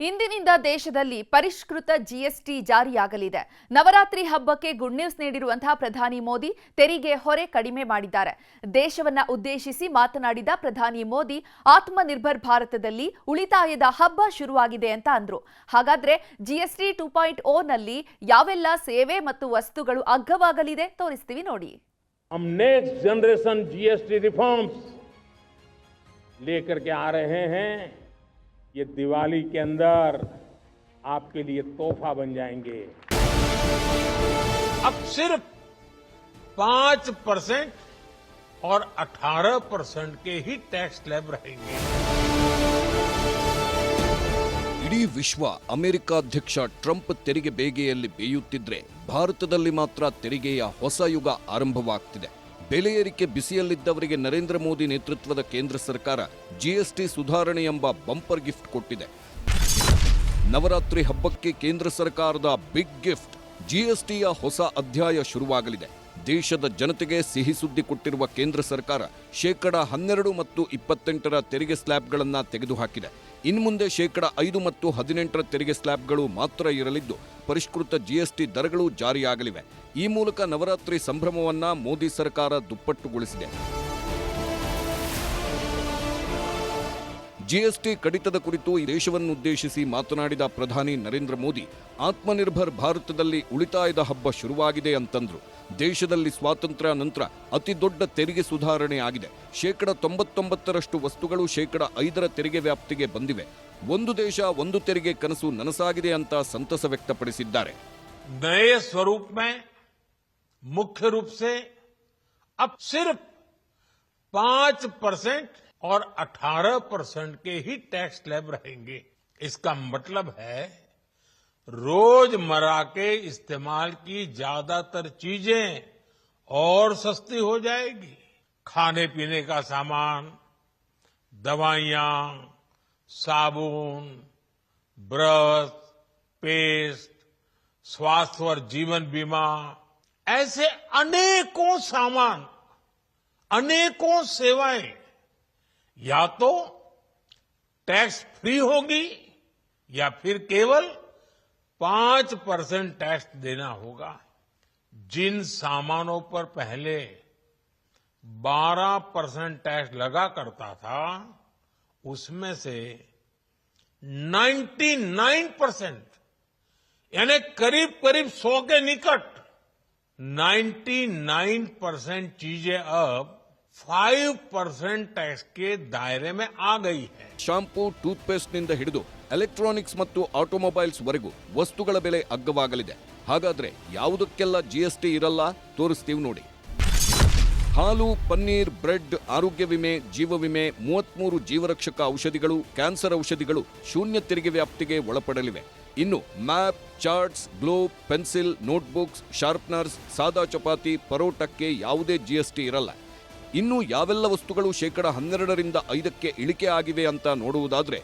ಇಂದಿನಿಂದ ದೇಶದಲ್ಲಿ ಪರಿಷ್ಕೃತ ಜಿಎಸ್ಟಿ ಜಾರಿಯಾಗಲಿದೆ ನವರಾತ್ರಿ ಹಬ್ಬಕ್ಕೆ ಗುಡ್ ನ್ಯೂಸ್ ನೀಡಿರುವಂತಹ ಪ್ರಧಾನಿ ಮೋದಿ ತೆರಿಗೆ ಹೊರೆ ಕಡಿಮೆ ಮಾಡಿದ್ದಾರೆ ದೇಶವನ್ನ ಉದ್ದೇಶಿಸಿ ಮಾತನಾಡಿದ ಪ್ರಧಾನಿ ಮೋದಿ ಆತ್ಮನಿರ್ಭರ್ ಭಾರತದಲ್ಲಿ ಉಳಿತಾಯದ ಹಬ್ಬ ಶುರುವಾಗಿದೆ ಅಂತ ಅಂದ್ರು ಹಾಗಾದ್ರೆ ಜಿಎಸ್ಟಿ ಟೂ ಪಾಯಿಂಟ್ ಓ ನಲ್ಲಿ ಯಾವೆಲ್ಲ ಸೇವೆ ಮತ್ತು ವಸ್ತುಗಳು ಅಗ್ಗವಾಗಲಿದೆ ತೋರಿಸ್ತೀವಿ ನೋಡಿ हम नेक्स्ट जनरेशन जीएसटी रिफॉर्म्स लेकर के आ रहे हैं ये दिवाली के अंदर आपके लिए तोहफा बन जाएंगे अब सिर्फ पांच परसेंट और अठारह परसेंट के ही टैक्स स्लैब रहेंगे ಇಡೀ ವಿಶ್ವ ಅಮೆರಿಕ ಅಧ್ಯಕ್ಷ ಟ್ರಂಪ್ ತೆರಿಗೆ ಬೇಗೆಯಲ್ಲಿ ಬೇಯುತ್ತಿದ್ರೆ ಭಾರತದಲ್ಲಿ ಮಾತ್ರ ತೆರಿಗೆಯ ಹೊಸ ಯುಗ ಆರಂಭವಾಗ್ತಿದೆ ಬೆಲೆ ಏರಿಕೆ ಬಿಸಿಯಲ್ಲಿದ್ದವರಿಗೆ ನರೇಂದ್ರ ಮೋದಿ ನೇತೃತ್ವದ ಕೇಂದ್ರ ಸರ್ಕಾರ ಜಿಎಸ್ಟಿ ಸುಧಾರಣೆ ಎಂಬ ಬಂಪರ್ ಗಿಫ್ಟ್ ಕೊಟ್ಟಿದೆ. ನವರಾತ್ರಿ ಹಬ್ಬಕ್ಕೆ ಕೇಂದ್ರ ಸರ್ಕಾರದ ಬಿಗ್ ಗಿಫ್ಟ್, ಜಿಎಸ್ಟಿಯ ಹೊಸ ಅಧ್ಯಾಯ ಶುರುವಾಗಲಿದೆ. ದೇಶದ ಜನತೆಗೆ ಸಿಹಿ ಸುದ್ದಿ ಕೊಟ್ಟಿರುವ ಕೇಂದ್ರ ಸರ್ಕಾರ ಶೇಕಡ ಹನ್ನೆರಡು ಮತ್ತು ಇಪ್ಪತ್ತೆಂಟರ ತೆರಿಗೆ ಸ್ಲ್ಯಾಬ್ಗಳನ್ನು ತೆಗೆದುಹಾಕಿದೆ. ಇನ್ಮುಂದೆ ಶೇಕಡ ಐದು ಮತ್ತು ಹದಿನೆಂಟರ ತೆರಿಗೆ ಸ್ಲ್ಯಾಬ್ಗಳು ಮಾತ್ರ ಇರಲಿದ್ದು, ಪರಿಷ್ಕೃತ ಜಿಎಸ್ಟಿ ದರಗಳು ಜಾರಿಯಾಗಲಿವೆ. ಈ ಮೂಲಕ ನವರಾತ್ರಿ ಸಂಭ್ರಮವನ್ನು ಮೋದಿ ಸರ್ಕಾರ ದುಪ್ಪಟ್ಟುಗೊಳಿಸಿದೆ. ಜಿಎಸ್ಟಿ ಕಡಿತದ ಕುರಿತು ಈ ದೇಶವನ್ನುದ್ದೇಶಿಸಿ ಮಾತನಾಡಿದ ಪ್ರಧಾನಿ ನರೇಂದ್ರ ಮೋದಿ ಆತ್ಮನಿರ್ಭರ್ ಭಾರತದಲ್ಲಿ ಉಳಿತಾಯದ ಹಬ್ಬ ಶುರುವಾಗಿದೆ ಅಂತಂದ್ರು ದೇಶದಲ್ಲಿ ಸ್ವಾತಂತ್ರ್ಯ ನಂತರ ಅತಿ ದೊಡ್ಡ ತೆರಿಗೆ ಸುಧಾರಣೆ ಆಗಿದೆ ಶೇಕಡ ತೊಂಬತ್ತೊಂಬತ್ತರಷ್ಟು ವಸ್ತುಗಳು ಶೇಕಡ ಐದರ ತೆರಿಗೆ ವ್ಯಾಪ್ತಿಗೆ ಬಂದಿವೆ ಒಂದು ದೇಶ ಒಂದು ತೆರಿಗೆ ಕನಸು ನನಸಾಗಿದೆ ಅಂತ ಸಂತಸ ವ್ಯಕ್ತಪಡಿಸಿದ್ದಾರೆ नए स्वरूप में मुख्य रूप से अब सिर्फ पांच परसेंट और अठारह परसेंट के ही टैक्स स्लैब रहेंगे। इसका मतलब है, रोज़मर्रा के इस्तेमाल की ज़्यादातर चीज़ें और सस्ती हो जाएगी। खाने पीने का सामान, दवाइयाँ, साबुन, ब्रश, पेस्ट, स्वास्थ्य और जीवन बीमा, ऐसे अनेकों सामान, अनेकों सेवाएँ या तो टैक्स फ्री होगी या फिर केवल पाँच परसेंट टैक्स देना होगा। जिन सामानों पर पहले 12 परसेंट टैक्स लगा करता था, उसमें से 99 परसेंट, यानी करीब करीब 100 के निकट 99 परसेंट चीज़ें अब ಫೈವ್ ಪರ್ಸೆಂಟ್ ಟ್ಯಾಕ್ಸ್ಗೆ ದಾಯರೆ ಮೇ ಟೂತ್ಪೇಸ್ಟ್ನಿಂದ ಹಿಡಿದು ಎಲೆಕ್ಟ್ರಾನಿಕ್ಸ್ ಮತ್ತು ಆಟೋಮೊಬೈಲ್ಸ್ ವರೆಗೂ ವಸ್ತುಗಳ ಬೆಲೆ ಅಗ್ಗವಾಗಲಿದೆ. ಹಾಗಾದ್ರೆ ಯಾವುದಕ್ಕೆಲ್ಲ ಜಿಎಸ್ಟಿ ಇರಲ್ಲ? ತೋರಿಸ್ತೀವಿ ನೋಡಿ. ಹಾಲು, ಪನ್ನೀರ್, ಬ್ರೆಡ್, ಆರೋಗ್ಯ ವಿಮೆ, ಜೀವ ವಿಮೆ, ಮೂವತ್ಮೂರು ಜೀವರಕ್ಷಕ ಔಷಧಿಗಳು, ಕ್ಯಾನ್ಸರ್ ಔಷಧಿಗಳು ಶೂನ್ಯ ತೆರಿಗೆ ವ್ಯಾಪ್ತಿಗೆ ಒಳಪಡಲಿವೆ. ಇನ್ನು map, charts glow pencil, notebooks, sharpeners, ಸಾದಾ ಚಪಾತಿ, ಪರೋಟಕ್ಕೆ ಯಾವುದೇ ಜಿಎಸ್ಟಿ ಇರಲ್ಲ. ಇನ್ನು ಯಾವೆಲ್ಲ ವಸ್ತುಗಳು ಶೇಕಡ ಹನ್ನೆರಡರಿಂದ ಐದಕ್ಕೆ ಇಳಿಕೆ ಆಗಿವೆ ಅಂತ ನೋಡುವುದಾದರೆ,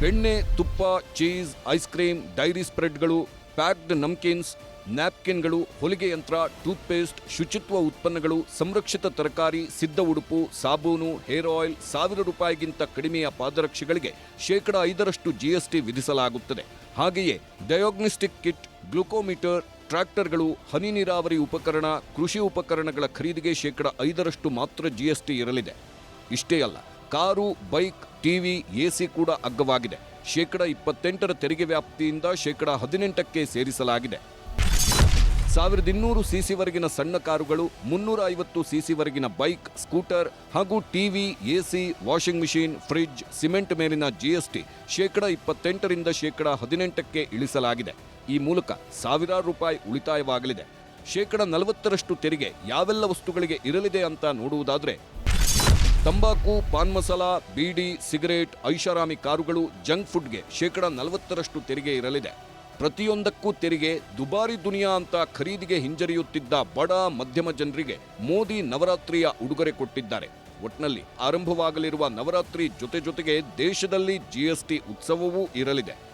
ಬೆಣ್ಣೆ, ತುಪ್ಪ, ಚೀಸ್, ಐಸ್ ಕ್ರೀಮ್, ಡೈರಿ ಸ್ಪ್ರೆಡ್ಗಳು, ಪ್ಯಾಕ್ಡ್ ನಮ್ಕಿನ್ಸ್, ನ್ಯಾಪ್ಕಿನ್ಗಳು, ಹೊಲಿಗೆ ಯಂತ್ರ, ಟೂತ್ಪೇಸ್ಟ್, ಶುಚಿತ್ವ ಉತ್ಪನ್ನಗಳು, ಸಂರಕ್ಷಿತ ತರಕಾರಿ, ಸಿದ್ಧ ಉಡುಪು, ಸಾಬೂನು, ಹೇರ್ ಆಯಿಲ್, ಸಾವಿರ ರೂಪಾಯಿಗಿಂತ ಕಡಿಮೆಯ ಪಾದರಕ್ಷೆಗಳಿಗೆ ಶೇಕಡ ಐದರಷ್ಟು ಜಿಎಸ್ಟಿ ವಿಧಿಸಲಾಗುತ್ತದೆ. ಹಾಗೆಯೇ ಡಯಾಗ್ನೋಸ್ಟಿಕ್ ಕಿಟ್, ಗ್ಲುಕೋಮೀಟರ್ ಟ್ರ್ಯಾಕ್ಟರ್ಗಳು, ಹನಿ ನೀರಾವರಿ ಉಪಕರಣ, ಕೃಷಿ ಉಪಕರಣಗಳ ಖರೀದಿಗೆ ಶೇಕಡ ಐದರಷ್ಟು ಮಾತ್ರ ಜಿಎಸ್ಟಿ ಇರಲಿದೆ. ಇಷ್ಟೇ ಅಲ್ಲ, ಕಾರು, ಬೈಕ್ ಟಿವಿ ಎಸಿ ಕೂಡ ಅಗ್ಗವಾಗಿದೆ. ಶೇಕಡ ಇಪ್ಪತ್ತೆಂಟರ ತೆರಿಗೆ ವ್ಯಾಪ್ತಿಯಿಂದ ಶೇಕಡ ಹದಿನೆಂಟಕ್ಕೆ ಸೇರಿಸಲಾಗಿದೆ. ಸಾವಿರದ ಇನ್ನೂರು ಸಿಸಿವರೆಗಿನ ಸಣ್ಣ ಕಾರುಗಳು, ಮುನ್ನೂರ ಐವತ್ತು ಸಿಸಿವರೆಗಿನ ಬೈಕ್, ಸ್ಕೂಟರ್ ಹಾಗೂ TV AC washing machine, fridge, cement ಮೇಲಿನ ಜಿಎಸ್ಟಿ ಶೇಕಡ ಇಪ್ಪತ್ತೆಂಟರಿಂದ ಶೇಕಡ ಹದಿನೆಂಟಕ್ಕೆ ಇಳಿಸಲಾಗಿದೆ. ಈ ಮೂಲಕ ಸಾವಿರಾರು ರೂಪಾಯಿ ಉಳಿತಾಯವಾಗಲಿದೆ. ಶೇಕಡ ನಲವತ್ತರಷ್ಟು ತೆರಿಗೆ ಯಾವೆಲ್ಲ ವಸ್ತುಗಳಿಗೆ ಇರಲಿದೆ ಅಂತ ನೋಡುವುದಾದರೆ, ತಂಬಾಕು, ಪಾನ್ ಮಸಾಲ, ಬೀಡಿ, ಸಿಗರೇಟ್, ಐಷಾರಾಮಿ ಕಾರುಗಳು, ಜಂಕ್ ಫುಡ್ಗೆ ಶೇಕಡ ನಲವತ್ತರಷ್ಟು ತೆರಿಗೆ ಇರಲಿದೆ. ಪ್ರತಿಯೊಂದಕ್ಕೂ ತೆರಿಗೆ ದುಬಾರಿ ದುನಿಯಾ ಅಂತ ಖರೀದಿಗೆ ಹಿಂಜರಿಯುತ್ತಿದ್ದ ಬಡ, ಮಧ್ಯಮ ಜನರಿಗೆ ಮೋದಿ ನವರಾತ್ರಿಯ ಉಡುಗೊರೆ ಕೊಟ್ಟಿದ್ದಾರೆ. ಒಟ್ನಲ್ಲಿ ಆರಂಭವಾಗಲಿರುವ ನವರಾತ್ರಿ ಜೊತೆ ಜೊತೆಗೆ ದೇಶದಲ್ಲಿ ಜಿಎಸ್ಟಿ ಉತ್ಸವವೂ ಇರಲಿದೆ.